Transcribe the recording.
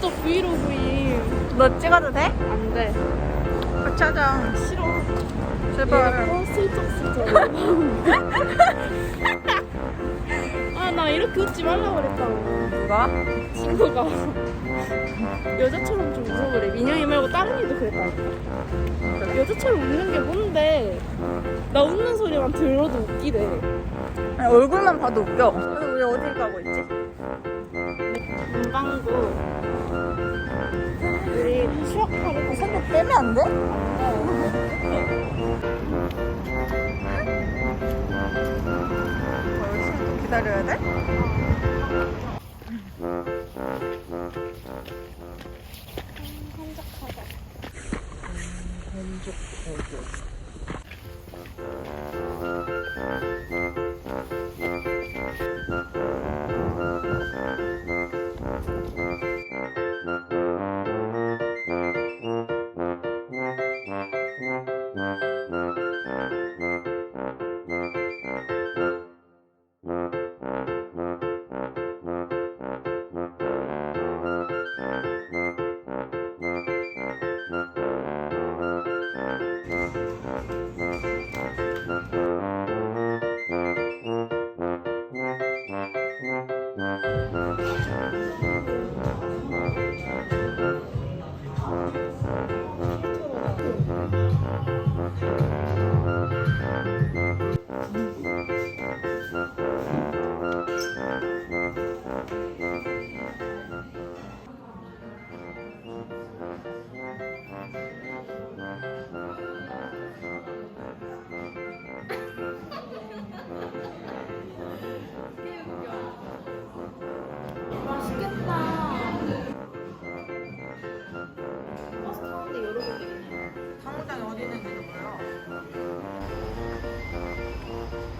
또 브이로그임. 너 찍어도 돼? 안 돼. 같이 하자. 싫어. 제발. 어, 슬쩍 슬쩍. 아, 나 이렇게 웃지 말라고 그랬다고. 누가? 친구가. 여자처럼 좀 웃어보래. 민영이 말고 다른 이도 그랬다니까. 여자처럼 웃는 게 뭔데? 나 웃는 소리만 들어도 웃기대. 아니, 얼굴만 봐도 웃겨. 근데 우리 어딜 가고 있지? 문방구. 우리 추억하러 가서 손좀 빼면 안 돼? 어, 좀 기다려야 돼? 맛있겠다. Mm-hmm. Bye.